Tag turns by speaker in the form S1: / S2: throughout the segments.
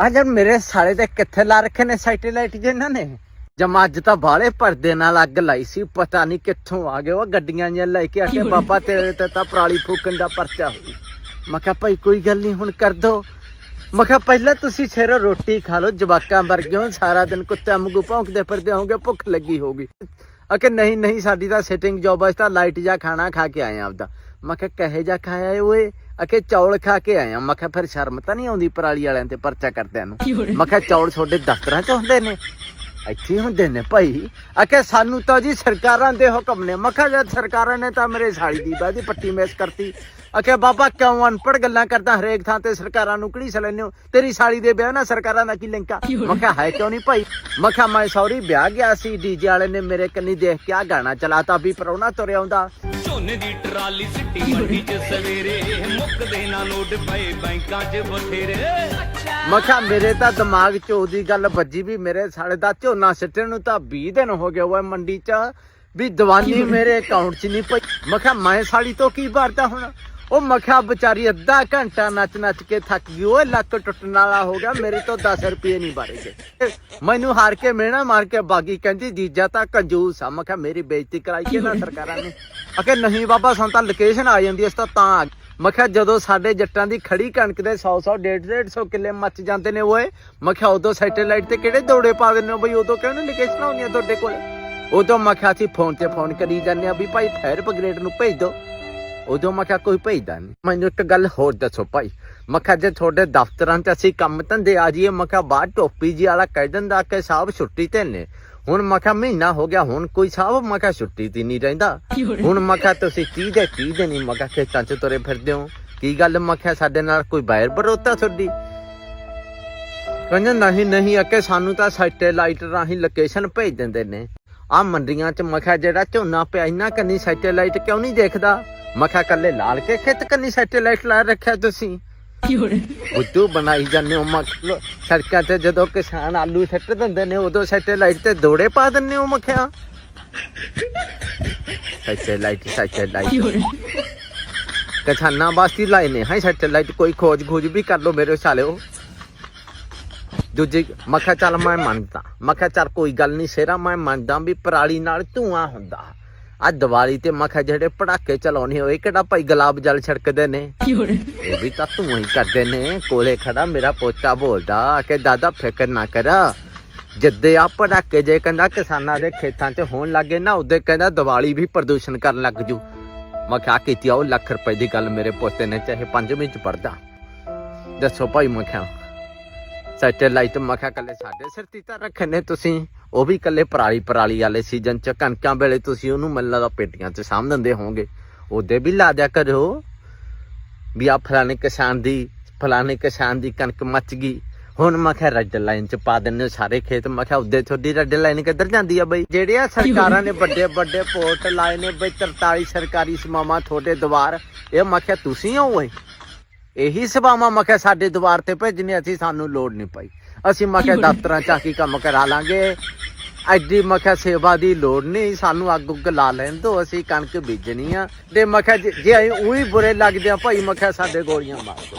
S1: ਆ ਜਦ ਮੇਰੇ ਸਾਰੇ ਤੇ ਕਿੱਥੇ ਲਾ ਰੱਖੇ ਨੇ ਸੈਟੇਲਾਈਟ ਜੇ ਇਹਨਾਂ ਨੇ? ਜਮਾ ਅੱਜ ਤਾਂ ਬਾਲੇ ਪਰਦੇ ਨਾਲ ਅੱਗ ਲਾਈ ਸੀ, ਪਤਾ ਨਹੀਂ ਕਿੱਥੋਂ ਆ ਗਏ ਉਹ ਗੱਡੀਆਂ ਜਿਹੀਆਂ ਲੈ ਕੇ ਆ ਬਾਬਾ ਤੇਰੇ ਤੇ ਤਾਂ ਪਰਾਲੀ ਫੂਕਣ ਦਾ ਪਰਚਾ ਹੋਈ ਮੈਂ ਕਿਹਾ ਭਾਈ ਕੋਈ ਗੱਲ ਨਹੀਂ ਹੁਣ ਕਰ ਦੋ। ਮੈਂ ਕਿਹਾ ਪਹਿਲਾਂ ਤੁਸੀਂ ਛੇਰੋ ਰੋਟੀ ਖਾ ਲਓ, ਜਵਾਕਾਂ ਵਰਗਿਓ ਸਾਰਾ ਦਿਨ ਕੁੱਤੇ ਵਾਂਗੂ ਭੌਂਕਦੇ ਫਿਰਦੇ ਹੋਗੇ ਭੁੱਖ ਲੱਗੀ ਹੋਗੀ ਅਕੇ ਨਹੀਂ ਨਹੀਂ, ਸਾਡੀ ਤਾਂ ਸਿਟਿੰਗ ਜੌਬ ਅਸ ਤਾਂ ਲਾਈਟ ਜਾ ਖਾਣਾ ਖਾ ਕੇ ਆਏ ਆਪਦਾ। ਮੈਂ ਕਿਹਾ ਕਹੇ ਜਾ ਖਾਇਆ ਏ ਓਏ? ਅਕੇ ਚੌਲ ਖਾ ਕੇ ਆਏ ਆਂ। ਮੈਂ ਕਿਹਾ ਫਿਰ ਸ਼ਰਮ ਤਾਂ ਨਹੀਂ ਆਉਂਦੀ ਪਰਾਲੀ ਵਾਲਿਆਂ ਤੇ ਪਰਚਾ ਕਰਦਿਆਂ ਨੂੰ? ਮੈਂ ਕਿਹਾ ਚੌਲ ਤੁਹਾਡੇ ਦਫ਼ਤਰਾਂ 'ਚ ਹੁੰਦੇ ਨੇ। ਇੱਥੇ ਹੁੰਦੇ ਨੇ ਭਾਈ। ਅਕੇ ਸਾਨੂੰ ਤਾਂ ਜੀ ਸਰਕਾਰਾਂ ਦੇ ਹੁਕਮ ਨੇ। ਮੈਂ ਕਿਹਾ ਜਦ ਸਰਕਾਰਾਂ ਨੇ ਤਾਂ ਮੇਰੇ ਸਾਲੀ ਦੀ ਬਾਦੀ ਪੱਟੀ ਮੇਸ ਕਰਤੀ। ਅਕੇ ਬਾਬਾ ਕਿਉਂ ਅਨਪੜ ਗੱਲਾਂ ਕਰਦਾ ਹਰੇਕ ਥਾਂ ਤੇ ਸਰਕਾਰਾਂ ਨੂੰ ਕਿਹੜੀ ਲੈਂਦੇ ਹੋ? ਤੇਰੀ ਸਾਲੀ ਦੇ ਵਿਆਹ ਨਾਲ ਸਰਕਾਰਾਂ ਦਾ ਕੀ ਲਿੰਕ ਮੈਂ ਕਿਹਾ ਹੈ ਕਿਉਂ ਨਹੀਂ ਭਾਈ? ਮੈਂ ਕਿਹਾ ਮੈਂ ਸੌਰੀ ਵਿਆਹ ਗਿਆ ਸੀ। ਡੀਜੇ ਵਾਲੇ ਨੇ ਮੇਰੇ ਕੰਨੀ ਦੇਖ ਕੇ ਆ ਗਾਣਾ ਚਲਾਤਾ ਵੀ ਪਰਉਣਾ ਤੁਰਿਆ ਆਉਂਦਾ।
S2: ਝੋਨੇ ਦੀ ਟਰਾਲੀ ਸਿੱਟੀ ਮੰਡੀ 'ਚ ਸਵੇਰੇ। ਮੁੱਕਦੇ ਨਾ ਨੋਟ ਪਏ ਬੈਂਕਾਂ 'ਚ ਬਥੇਰੇ।
S1: ਮੈਂ ਕਿਹਾ ਮੇਰੇ ਤਾਂ ਦਿਮਾਗ 'ਚ ਉਹਦੀ ਗੱਲ ਵੱਜੀ ਵੀ ਮੇਰੇ ਸਾਲੇ ਦਾ ਝੋਨਾ ਸਿੱਟਣ ਨੂੰ ਤਾਂ 20 ਦਿਨ ਹੋ ਗਏ ਓਏ ਮੰਡੀ 'ਚ ਵੀ ਦੀਵਾਨੀ ਮੇਰੇ ਅਕਾਊਂਟ 'ਚ ਨਹੀਂ ਪਈ। ਮੈਂ ਕਿਹਾ ਮੈਂ ਸਾਲੀ ਤੋਂ ਕੀ ਭਰਦਾ ਹੁਣ? ਉਹ ਮੈਂ ਵਿਚਾਰੀ ਅੱਧਾ ਘੰਟਾ ਨੱਚ ਨੱਚ ਕੇ ਥੱਕ ਗਈ, ਓਏ ਲੱਕ ਟੁੱਟਣ ਵਾਲਾ ਹੋ ਗਿਆ, ਮੇਰੇ ਤੋਂ 10 ਰੁਪਏ ਨਹੀਂ ਬਾਰੇ ਮੈਨੂੰ ਹਾਰ ਕੇ ਮਿਹਣਾ ਮਾਰ ਕੇ ਬਾਗੀ ਕਹਿੰਦੀ, ਜੀਜਾ ਤਾਂ ਕੰਜੂਸ ਆ। ਮੈਂ ਮੇਰੀ ਬੇਇੱਜ਼ਤੀ ਕਰਾਈ ਕਿ ਸਰਕਾਰਾਂ ਨੇ? ਅਕੇ ਨਹੀਂ ਬਾਬਾ, ਸਾਨੂੰ ਤਾਂ ਲੋਕੇਸ਼ਨ ਆ ਜਾਂਦੀ ਇਸ ਤਾਂ ਤਾਂ ਆ ਜਦੋਂ ਸਾਡੇ ਜੱਟਾਂ ਦੀ ਖੜੀ ਕਣਕ ਦੇ 100 100 150 150 ਕਿੱਲੇ ਮੱਚ ਜਾਂਦੇ ਨੇ ਓਏ, ਮੈਂ ਉਦੋਂ ਸੈਟੇਲਾਈਟ ਤੇ ਕਿਹੜੇ ਦੌੜੇ ਪਾ ਦਿੰਦੇ ਹੋ ਬਈ? ਉਦੋਂ ਕਹਿੰਦੇ ਲੋਕੇਸ਼ਨ ਆਉਂਦੀਆਂ ਤੁਹਾਡੇ ਕੋਲ? ਉਦੋਂ ਮੈਂ ਕਿਹਾ ਸੀ ਫੋਨ ਤੇ ਫੋਨ ਕਰੀ ਜਾਂਦੇ ਆ ਵੀ ਭਾਈ ਫਾਇਰ ਬ੍ਰਿਗੇਡ ਨੂੰ ਭੇਜ ਦਿਓ। ਉਦੋਂ ਮੈਂ ਕਿਹਾ, ਕੋਈ ਭੇਜਦਾ ਨਹੀਂ ਮੈਨੂੰ ਇੱਕ ਗੱਲ ਹੋਰ ਦੱਸੋ ਭਾਈ। ਮੈਂ ਕਿਹਾ, ਜੇ ਤੁਹਾਡੇ ਦਫ਼ਤਰਾਂ 'ਚ ਅਸੀਂ ਕੰਮ ਧੰਦੇ ਆ ਜਾਈਏ, ਮੈਂ ਕਿਹਾ, ਬਾਹਰ ਟੋਪੀ ਜੀ ਵਾਲਾ ਕਹਿ ਦਿੰਦਾ ਕਿ ਸਾਹਿਬ ਛੁੱਟੀ ਤੇ ਨੇ। ਹੁਣ ਮੈਂ ਕਿਹਾ, ਮਹੀਨਾ ਹੋ ਗਿਆ, ਹੁਣ ਕੋਈ ਸਾਹਿਬ ਮੈਂ ਕਿਹਾ, ਛੁੱਟੀ ਤੇ ਨਹੀਂ ਰਹਿੰਦਾ। ਹੁਣ ਮੈਂ ਕਿਹਾ, ਤੁਸੀਂ ਕੀ ਦੇ ਕੀ ਦੇ ਨਹੀਂ? ਮੈਂ ਕਿਹਾ, ਖੇਤਾਂ 'ਚ ਤੁਰੇ ਫਿਰਦੇ ਹੋ। ਕੀ ਗੱਲ? ਮੈਂ ਕਿਹਾ, ਸਾਡੇ ਨਾਲ ਕੋਈ ਬਾਹਰ ਬਰੋਤਾ ਤੁਹਾਡੀ? ਕਹਿੰਦੇ, ਨਹੀਂ ਨਹੀਂ ਅੱਕੇ ਸਾਨੂੰ ਤਾਂ ਸੈਟੇਲਾਈਟ ਰਾਹੀਂ ਲੋਕੇਸ਼ਨ ਭੇਜ ਦਿੰਦੇ ਨੇ। ਆ ਮੰਡੀਆਂ 'ਚ ਮੈਂ ਜਿਹੜਾ ਝੋਨਾ ਪਿਆ ਇਹਨਾਂ ਕੰਨੀ ਸੈਟੇਲਾਈਟ ਕਿਉਂ ਨਹੀਂ ਦੇਖਦਾ? ਮੈਂ ਕਿਹਾ ਕੱਲੇ ਲਾਲ ਕੇ ਖੇਤ ਕੰਨੀ ਸੈਟੇਲਾਈਟ ਲਾ ਰੱਖਿਆ ਤੁਸੀਂ। ਬੁੱਧੂ ਬਣਾਈ ਜਾਂਦੇ ਹੋ ਮੱਖ ਸੜਕਾਂ ਤੇ ਜਦੋਂ ਕਿਸਾਨ ਆਲੂ ਸੱਟ ਦਿੰਦੇ ਨੇ, ਉਦੋਂ ਸੈਟੇਲਾਈਟ ਤੇ ਦੋੜੇ ਪਾ ਦਿੰਦੇ ਹੋ ਮੱਖਿਆ। Satellite satellite. ਕਿਸਾਨਾਂ ਵਾਸਤੇ ਲਾਏ ਨੇ ਹਾਂ ਸੈਟੇਲਾਈਟ, ਕੋਈ ਖੋਜ ਖੋਜ ਵੀ ਕਰ ਲੋ ਮੇਰੇ ਸਾਲਿਓ। ਦੂਜੀ ਮੈਂ ਚੱਲ ਮੈਂ ਮੰਨਦਾ। ਮੈਂ ਚੱਲ ਕੋਈ ਗੱਲ ਨਹੀਂ ਸੇਰਾ ਮੈਂ ਮੰਨਦਾ ਵੀ ਪਰਾਲੀ ਨਾਲ ਧੂਆਂ ਹੁੰਦਾ। ਆ ਦੀਵਾਲੀ ਤੇ ਮੈਂ ਕਿਹਾ ਜਿਹੜੇ ਪੜਾਕੇ ਚਲਾਉਣੇ ਹੋਏ ਕਿਹੜਾ ਭਾਈ ਗੁਲਾਬ ਜਲ ਛਿੜਕਦੇ ਨੇ? ਇਹ ਵੀ ਤਾਂ ਤੂੰ ਹੀ ਕਰਦੇ ਨੇ ਕੋਲੇ ਖੜਾ ਮੇਰਾ ਪੋਤਾ ਬੋਲਦਾ ਕਿ ਦਾਦਾ ਫਿਕਰ ਨਾ ਕਰ। ਜਿੱਦੇ ਆ ਪੜਾਕੇ ਜੇ ਕਹਿੰਦਾ ਕਿਸਾਨਾਂ ਦੇ ਖੇਤਾਂ 'ਚ ਹੋਣ ਲੱਗੇ ਨਾ ਉਹਦੇ ਕਹਿੰਦਾ ਦੀਵਾਲੀ ਵੀ ਪ੍ਰਦੂਸ਼ਣ ਕਰਨ ਲੱਗ ਜੂ। ਮੈਂ ਕਿਹਾ ਕੀਤੀ ਆ ਉਹ ਲੱਖ ਰੁਪਏ ਦੀ ਗੱਲ ਮੇਰੇ ਪੋਤੇ ਨੇ ਚਾਹੇ ਪੰਜਵੀਂ 'ਚ ਪੜਦਾ ਦੱਸੋ ਭਾਈ ਮੈਂ ਕਿਹਾ ਸੈਟੇਲਾਈਟ ਮੈਂ ਕਿਹਾ ਕੱਲੇ ਸਾਡੇ ਸਿਰ ਤੇ ਤਾਂ ਰੱਖੇ ਨੇ ਤੁਸੀਂ। ਉਹ ਵੀ ਕੱਲੇ ਪਰਾਲੀ ਪਰਾਲੀ ਵਾਲੇ ਸੀਜ਼ਨ 'ਚ ਕਣਕਾਂ ਵੇਲੇ ਤੁਸੀਂ ਉਹਨੂੰ ਮੱਲਾ ਦਾ ਪੇਟੀਆਂ 'ਚ ਸਾਂਭ ਦਿੰਦੇ ਹੋਵੋਗੇ। ਉਹਦੇ ਵੀ ਲਾ ਦਿਆ ਕਰੋ ਵੀ ਆ ਫਲਾਣੇ ਕਿਸਾਨ ਦੀ ਫਲਾਣੇ ਕਿਸਾਨ ਦੀ ਕਣਕ ਮੱਚ ਗਈ। ਹੁਣ ਮੈਂ ਕਿਹਾ ਰੈੱਡ ਲਾਈਨ ਚ ਪਾ ਹੋ ਸਾਰੇ ਖੇਤ। ਮੈਂ ਕਿਹਾ ਉੱਦੇ ਤੁਹਾਡੀ ਰੈੱਡ ਲਾਈਨ ਕਿੱਧਰ ਜਾਂਦੀ ਆ ਬਈ? ਜਿਹੜੀਆਂ ਸਰਕਾਰਾਂ ਨੇ ਵੱਡੇ ਵੱਡੇ ਪੋਰਟ ਲਾਏ ਨੇ ਬਈ 43 ਸਰਕਾਰੀ ਸਮਾਵਾਂ ਤੁਹਾਡੇ ਦੁਆਰ ਇਹ ਮੈਂ ਕਿਹਾ ਤੁਸੀਂ ਹੋ ਓਏ? ਇਹੀ ਸਭਾਵਾਂ ਮੈਂ ਕਿਹਾ ਸਾਡੇ ਦੁਆਰ ਤੇ ਭੇਜਣੇ ਅਸੀਂ ਸਾਨੂੰ ਲੋੜ ਨਹੀਂ ਪਈ। ਅਸੀਂ ਮੈਂ ਕਿਹਾ ਦਫ਼ਤਰਾਂ ਚ ਆ ਕੇ ਕੰਮ ਕਰਾ ਲਾਂਗੇ। ਐਡੀ ਮੈਂ ਕਿਹਾ ਸੇਵਾ ਦੀ ਲੋੜ ਨਹੀਂ ਸਾਨੂੰ ਅੱਗ ਉੱਗ ਲਾ ਲੈਣ ਦੋ ਅਸੀਂ ਕਣਕ ਬੀਜਣੀ ਆ। ਤੇ ਮੈਂ ਕਿਹਾ ਜੇ- ਜੇ ਅਸੀਂ ਉਹੀ ਬੁਰੇ ਲੱਗਦੇ ਆ ਭਾਈ ਮੈਂ ਕਿਹਾ ਸਾਡੇ ਗੋਲੀਆਂ ਮਾਰ ਦੋ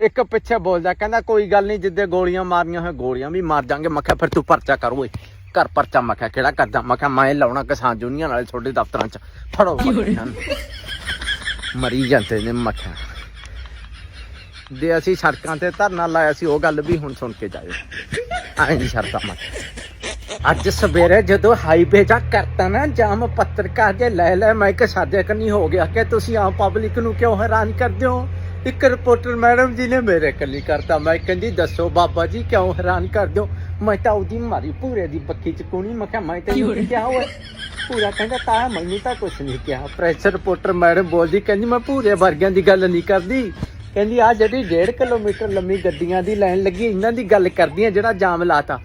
S1: ਇੱਕ ਪਿੱਛੇ ਬੋਲਦਾ ਕਹਿੰਦਾ ਕੋਈ ਗੱਲ ਨਹੀਂ ਜਿੱਦੇ ਗੋਲੀਆਂ ਮਾਰੀਆਂ ਹੋਏ ਗੋਲੀਆਂ ਵੀ ਮਾਰ ਜਾਾਂਗੇ ਮੈਂ ਕਿਹਾ ਫਿਰ ਤੂੰ ਪਰਚਾ ਕਰ ਓਏ। ਕਰ ਪਰਚਾ ਮੈਂ ਕਿਹਾ ਕਿਹੜਾ ਕਰਦਾ? ਮੈਂ ਕਿਹਾ ਮੈਂ ਲਾਉਣਾ ਕਿਸਾਨ ਯੂਨੀਅਨ ਵਾਲੇ ਤੁਹਾਡੇ ਦਫ਼ਤਰਾਂ 'ਚ। ਫੜੋ। ਮਰੀ ਜਾਂਦੇ ਨੇ ਮੈਂ ਕਿਹਾ। ਦੇ ਅਸੀਂ ਸੜਕਾਂ ਤੇ ਧਰਨਾ ਲਾਇਆ ਸੀ ਉਹ ਗੱਲ ਵੀ ਹੁਣ ਸੁਣ ਕੇ ਜਾਇਓ। ਨਹੀਂ ਸ਼ਰਤਾਂ ਮੈਂ ਅੱਜ ਸਵੇਰੇ ਜਦੋਂ ਹਾਈਵੇ ਜਾ ਕਰਤਾ ਨਾ ਜਾਮ ਪੱਤਰਕਾਰ ਜੇ ਲੈ ਲੈ ਮੈਂ ਕਿ ਸਾਡੇ ਕੰਨੀ ਹੋ ਗਿਆ ਕਿ ਤੁਸੀਂ ਆਮ ਪਬਲਿਕ ਨੂੰ ਕਿਉਂ ਹੈਰਾਨ ਕਰਦੇ ਹੋ? ਇੱਕ ਰਿਪੋਰਟਰ ਮੈਡਮ ਜੀ ਨੇ ਮੇਰੇ ਕੰਨੀ ਕਰਤਾ। ਮੈਂ ਕਹਿੰਦੀ ਦੱਸੋ ਬਾਬਾ ਜੀ ਕਿਉਂ ਹੈਰਾਨ ਕਰਦੇ ਹੋ? ਮੈਂ ਤਾਂ ਉਹਦੀ ਮਾਰੀ ਪੂਰੇ ਦੀ ਬੱਕੀ ਚ ਕੋਣੀ ਮੈਂ ਕਿਹਾ ਮੈਂ ਤੈਨੂੰ ਕੀ ਕਿਹਾ ਹੋਇਆ। ਪੂਰਾ ਕਹਿੰਦਾ ਤਾਂ ਮੈਨੂੰ ਤਾਂ ਕੁਛ ਨਹੀਂ ਕਿਹਾ। ਪ੍ਰੈਸ ਰਿਪੋਰਟਰ ਮੈਡਮ ਬੋਲਦੀ ਕਹਿੰਦੀ ਮੈਂ ਪੂਰੇ ਵਰਗਿਆਂ ਦੀ ਗੱਲ ਨਹੀਂ ਕਰਦੀ। ਕਹਿੰਦੀ ਆ ਜਿਹੜੀ 1.5 ਕਿਲੋਮੀਟਰ ਲੰਮੀ ਗੱਡੀਆਂ ਦੀ ਲਾਈਨ ਲੱਗੀ ਇਹਨਾਂ ਦੀ ਗੱਲ ਕਰਦੀ ਆ ਜਿਹੜਾ ਜਾਮ ਲਾਤਾ।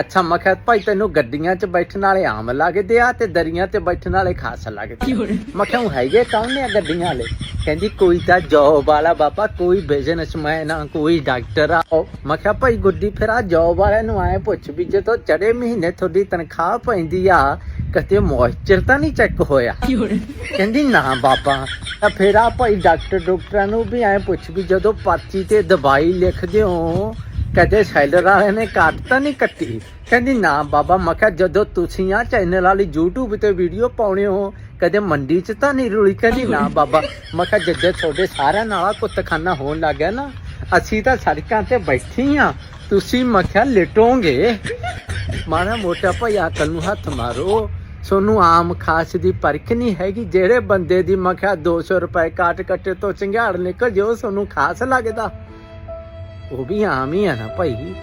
S1: ਅੱਛਾ ਮੈਂ ਕਿਹਾ ਭਾਈ ਤੈਨੂੰ ਗੱਡੀਆਂ 'ਚ ਬੈਠਣ ਵਾਲੇ ਆਮ ਲੱਗਦੇ ਆ ਤੇ ਦਰੀਆਂ ਤੇ ਬੈਠਣ ਵਾਲੇ ਖਾਸ ਲੱਗਦੇ। ਮੈਂ ਕਿਹਾ ਹੈਗੇ ਕੌਣ ਨੇ ਗੱਡੀਆਂ ਵਾਲੇ? ਕਹਿੰਦੀ ਕੋਈ ਤਾਂ ਜੌਬ ਵਾਲਾ ਬਾਬਾ ਕੋਈ ਬਿਜ਼ਨਸਮੈਨ ਆ ਕੋਈ ਡਾਕਟਰ ਆ। ਮੈਂ ਕਿਹਾ ਭਾਈ ਗੁੱਡੀ ਫਿਰ ਆ ਜੌਬ ਵਾਲਿਆਂ ਨੂੰ ਆਏ ਪੁੱਛ ਵੀ ਜਦੋਂ ਚੜੇ ਮਹੀਨੇ ਤੁਹਾਡੀ ਤਨਖਾਹ ਪੈਂਦੀ ਆ ਕਦੇ ਮੋਇਸਚਰ ਤਾਂ ਨਹੀਂ ਚੈੱਕ ਹੋਇਆ? ਕਹਿੰਦੀ, ਨਾ ਬਾਬਾ। ਤਾਂ ਫਿਰ ਆ ਭਾਈ ਡਾਕਟਰ ਡਾਕਟਰਾਂ ਨੂੰ ਵੀ ਐ ਪੁੱਛ ਵੀ ਜਦੋਂ ਪਰਚੀ ਤੇ ਦਵਾਈ ਲਿਖਦੇ ਹੋ, ਕਦੇ ਸੈਲਰ ਵਾਲੇ ਨੇ ਕੱਟ ਤਾਂ ਨਹੀਂ ਕੱਟੀ? ਕਹਿੰਦੀ, ਨਾ ਬਾਬਾ। ਮੈਂ ਕਿਹਾ, ਜਦੋਂ ਤੁਸੀਂ ਆ ਚੈਨਲ ਵਾਲੀ YouTube ਤੇ ਵੀਡੀਓ ਪਾਉਣੇ ਹੋ, ਕਦੇ ਮੰਡੀ 'ਚ ਤਾਂ ਨਹੀਂ ਰੁਲੀ? ਕਹਿੰਦੀ, ਨਾ ਬਾਬਾ। ਮੈਂ ਕਿਹਾ, ਜਿੱਦੇ ਤੁਹਾਡੇ ਸਾਰਿਆਂ ਨਾਲ ਕੁੱਤਖਾਨਾ ਹੋਣ ਲੱਗ ਗਿਆ ਨਾ, ਅਸੀਂ ਤਾਂ ਸੜਕਾਂ ਤੇ ਬੈਠੀ ਆ। ਤੁਸੀਂ ਮੈਂ ਕਿਹਾ, ਲਟੋਗੇ? ਮਾਰਾ ਮੋਟਾ ਭਾਈ ਅਕਲ ਨੂੰ ਹੱਥ ਮਾਰੋ। ਸੋਨੂੰ ਆਮ ਖਾਸ ਦੀ ਪਰਖ ਨਹੀਂ ਹੈਗੀ। ਜਿਹੜੇ ਬੰਦੇ ਦੀ ਮੈਂ ਕਿਹਾ 200 ਰੁਪਏ ਕਾਟ ਕੱਟੇ ਤੋਂ ਚੰਗਿਆੜ ਨਿਕਲ ਜੋ ਸੋਨੂੰ ਖਾਸ ਲੱਗਦਾ। ਉਹ ਵੀ ਆਮ ਹੀ ਆ ਨਾ ਭਾਈ।